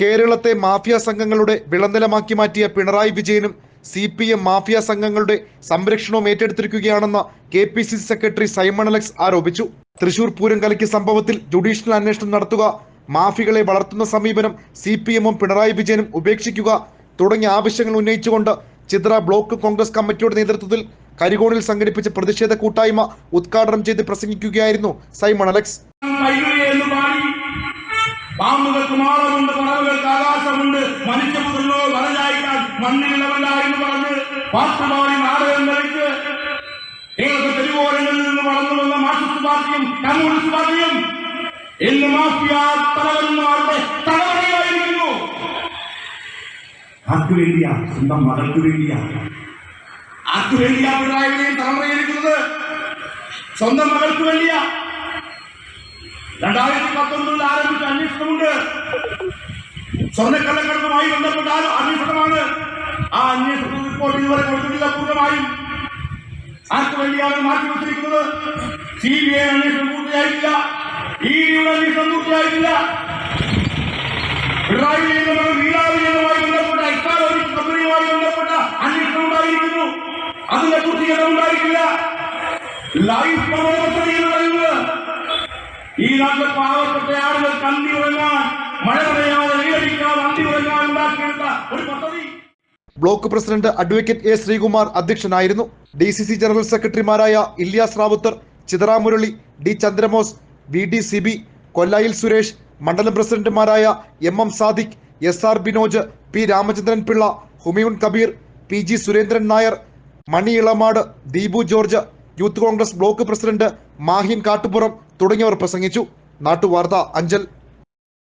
കേരളത്തെ മാഫിയ സംഘങ്ങളുടെ വിളനിലമാക്കി മാറ്റിയ പിണറായി വിജയനും സി പി എം മാഫിയ സംഘങ്ങളുടെ സംരക്ഷണവും ഏറ്റെടുത്തിരിക്കുകയാണെന്ന് K P C C secretary Simon Alex ആരോപിച്ചു. തൃശൂർ പൂരം കലക്കിയ സംഭവത്തിൽ ജുഡീഷ്യൽ അന്വേഷണം നടത്തുക മാഫികളെ വളർത്തുന്ന സമീപനം സി പി എമ്മും പിണറായി വിജയനും ഉപേക്ഷിക്കുക തുടങ്ങിയ ആവശ്യങ്ങൾ ഉന്നയിച്ചുകൊണ്ട് ചിത്ര ബ്ലോക്ക് കോൺഗ്രസ് കമ്മിറ്റിയുടെ നേതൃത്വത്തിൽ കരികോണിൽ സംഘടിപ്പിച്ച പ്രതിഷേധ കൂട്ടായ്മ ഉദ്ഘാടനം ചെയ്ത് പ്രസംഗിക്കുകയായിരുന്നു സൈമൺ അലക്സ്. പാമ്പുകൾക്ക് മാളമുണ്ട് പറവുകൾക്ക് ആകാശമുണ്ട്. മനുഷ്യമുതലോ വലചായിക്കാൻ മണ്ണിലവല്ല എന്ന് പറഞ്ഞ് പാട്ടുപാടി നാടകം കളിച്ച് കേരളത്തെ തെരുവോരങ്ങളിൽ നിന്ന് വളർന്നു വന്ന മാർക്സിസ്റ്റ് പാർട്ടിയും കമ്മ്യൂണിസ്റ്റ് പാർട്ടിയും ഇന്ന് മാഫിയ തലവന്മാരുടെ തലവറയായിരിക്കുന്നു ആർക്കു വേണ്ടിയാ? സ്വന്തം മകൾക്ക് വേണ്ടിയാ? ആർക്കു വേണ്ടിയാ പിണറായി വിജയൻ തലമുറയിരിക്കുന്നത് സ്വന്തം മകൾക്ക് വേണ്ടിയാ? രണ്ടായിരത്തി പത്തൊമ്പതിൽ സ്വർണക്കള്ളക്കടത്തുമായി ബന്ധപ്പെട്ട ആ അന്വേഷണമാണ് ആ അന്വേഷണ റിപ്പോർട്ട് ഇതുവരെ കൊടുത്തിട്ടില്ല പൂർണമായും. ആർക്ക് വേണ്ടിയാണ് മാറ്റിവെച്ചിരിക്കുന്നത് സി ബി ഐ അന്വേഷണം പൂർത്തിയായിട്ടില്ല. ഇ ഡിയുടെ അന്വേഷണം പൂർത്തിയായിട്ടില്ല. പിണറായി വിജയനുമായി വീണാ വിജയനുമായി ബന്ധപ്പെട്ട എക്കാലോജി കമ്പനിയുമായി ബന്ധപ്പെട്ട അന്വേഷണം ഉണ്ടായിരിക്കുന്നു. അതിന്റെ പൂർത്തീകരണം ഉണ്ടായിട്ടില്ല ലൈഫ് പദ്ധതി എന്ന് പറയുന്നത് ഈ നാട്ടിലെ പാവപ്പെട്ട ആളുകൾ കന്തി ഉറങ്ങാൻ മഴ പെയ്യാതെ നീരടിക്കാതെ അന്തി ഉറങ്ങാൻ ഒരു പദ്ധതി. Block president advocate A Sreekumar അധ്യക്ഷനായിരുന്നു. ഡി സി സി ജനറൽ സെക്രട്ടറിമാരായ Ilyas Rawther ചിതറാമുരളി D ചന്ദ്രമോസ് V D Siby Kollayil Suresh മണ്ഡലം പ്രസിഡന്റുമാരായ M M Sadiq S R Binoj P Ramachandran Pillai Humayun Kabir P G Surendran Nair Mani Elamad Deepu George youth Congress block president Mahin Kattupuram തുടങ്ങിയവർ പ്രസംഗിച്ചു. നാട്ടുവാർത്ത അഞ്ചൽ.